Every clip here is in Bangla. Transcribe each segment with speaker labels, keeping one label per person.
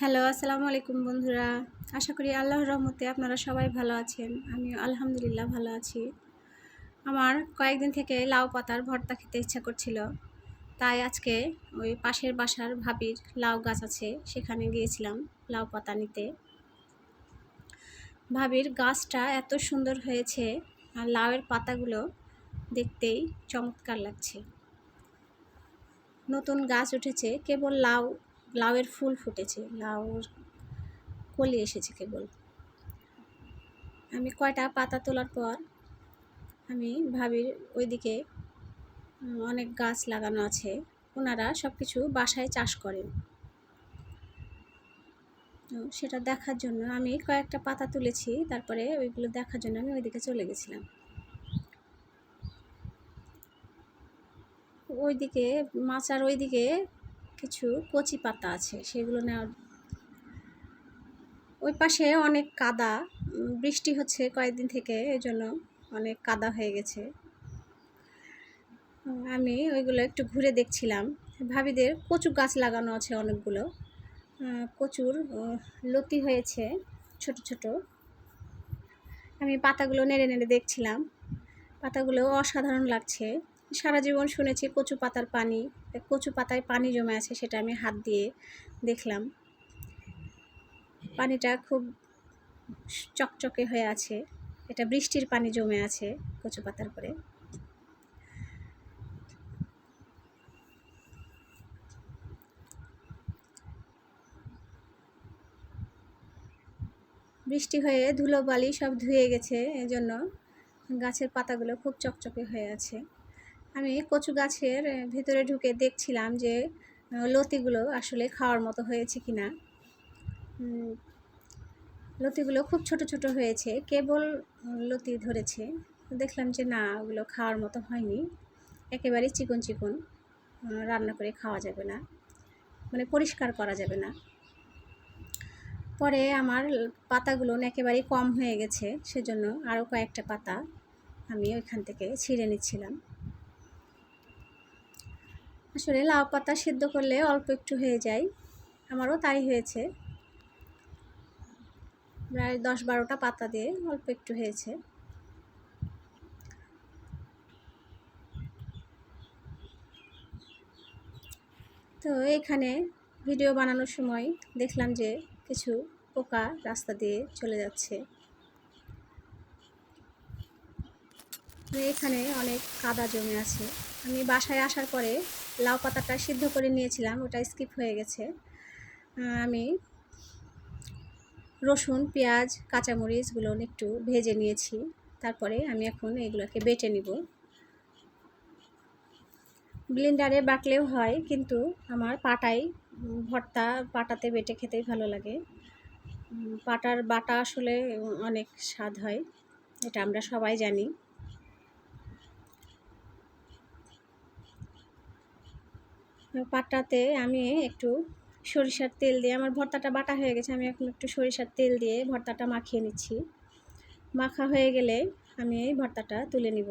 Speaker 1: হ্যালো, আসসালামু আলাইকুম বন্ধুরা। আশা করি আল্লাহর রহমতে আপনারা সবাই ভালো আছেন। আমি আলহামদুলিল্লাহ ভালো আছি। আমার কয়েকদিন থেকে লাউ পাতার ভর্তা খেতে ইচ্ছা করছিল। তাই আজকে ওই পাশের বাসার ভাবির লাউ গাছ আছে, সেখানে গিয়েছিলাম লাউ পাতা নিতে। ভাবির গাছটা এত সুন্দর হয়েছে আর লাউয়ের পাতাগুলো দেখতেই চমৎকার লাগছে। নতুন গাছ উঠেছে, কেবল লাউ লাউয়ের ফুল ফুটেছে, লাউর কলি এসেছে কেবল। আমি কয়টা পাতা তোলার পর আমি ভাবির ওইদিকে অনেক গাছ লাগানো আছে, ওনারা সব কিছু বাসায় চাষ করেন। তো সেটা দেখার জন্য আমি কয়েকটা পাতা তুলেছি, তারপরে ওইগুলো দেখার জন্য আমি ওইদিকে চলে গেছিলাম। ওইদিকে মাচার ওইদিকে কিছু কচি পাতা আছে, সেগুলো নেওয়ার ওই পাশে অনেক কাদা বৃষ্টি হচ্ছে কয়েকদিন থেকে এই জন্য অনেক কাদা হয়ে গেছে। আমি ওইগুলো একটু ঘুরে দেখছিলাম। ভাবিদের কচু গাছ লাগানো আছে অনেকগুলো। কচুর লতি হয়েছে ছোট ছোট। আমি পাতাগুলো নেড়ে নেড়ে দেখছিলাম। পাতাগুলো অসাধারণ লাগছে। সারা জীবন শুনেছি কচু পাতার পানি কচু পাতায় পানি জমে আছে সেটা আমি হাত দিয়ে দেখলাম। পানিটা খুব চকচকে হয়ে আছে, এটা বৃষ্টির পানি জমে আছে কচু পাতার পরে বৃষ্টি হয়ে ধুলো বালি সব ধুয়ে গেছে, এজন্য গাছের পাতাগুলো খুব চকচকে হয়ে আছে। আমি কচু গাছের ভিতরে ঢুকে দেখছিলাম যে লতিগুলো আসলে খাওয়ার মতো হয়েছে কি না লতিগুলো খুব ছোট ছোট হয়েছে, কেবল লতি ধরেছে। দেখলাম যে না, ওগুলো খাওয়ার মতো হয়নি। একেবারেই চিকন চিকন রান্না করে খাওয়া যাবে না মানে পরিষ্কার করা যাবে না। পরে আমার পাতাগুলো একেবারেই কম হয়ে গেছে, সেজন্য আরও কয়েকটা পাতা আমি ওইখান থেকে ছিঁড়ে নিচ্ছিলাম। আসলে লাউ পাতা সেদ্ধ করলে অল্প একটু হয়ে যায়। আমারও তাই হয়েছে। প্রায় দশ বারোটা পাতা দিয়ে অল্প একটু হয়েছে। তো এখানে ভিডিও বানানোর সময় দেখলাম যে কিছু পোকা রাস্তা দিয়ে চলে যাচ্ছে। এখানে অনেক কাদা জমে আছে। আমি বাসায় আসার পরে লাউ পাতাটা সিদ্ধ করে নিয়েছিলাম, ওটা স্কিপ হয়ে গেছে। আমি রসুন, পেঁয়াজ কাঁচামরিচগুলো একটু ভেজে নিয়েছি, তারপরে আমি এখন এগুলোকে বেটে নিব। ব্লেন্ডারে বাটলেও হয়, কিন্তু আমার পাটাই, ভর্তা পাটাতে বেটে খেতেই ভালো লাগে। পাটার বাটা আসলে অনেক স্বাদ হয়, এটা আমরা সবাই জানি। পাটাতে আমি একটু সরিষার তেল দিয়ে, আমার ভর্তাটা বাটা হয়ে গেছে, আমি এখন একটু সরিষার তেল দিয়ে ভর্তাটা মাখিয়ে নিচ্ছি। মাখা হয়ে গেলে আমি এই ভর্তাটা তুলে নিব।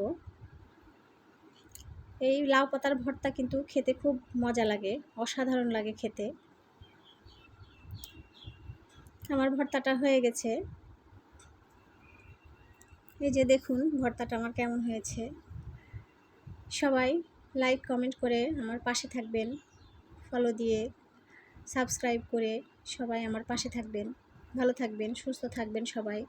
Speaker 1: এই লাউ পাতার ভর্তা কিন্তু খেতে খুব মজা লাগে, অসাধারণ লাগে খেতে। আমার ভর্তাটা হয়ে গেছে। এই যে দেখুন, ভর্তাটা আমার কেমন হয়েছে। সবাই লাইক, কমেন্ট করে আমার পাশে থাকবেন। ফলো দিয়ে সাবস্ক্রাইব করে সবাই আমার পাশে থাকবেন। ভালো থাকবেন, সুস্থ থাকবেন সবাই।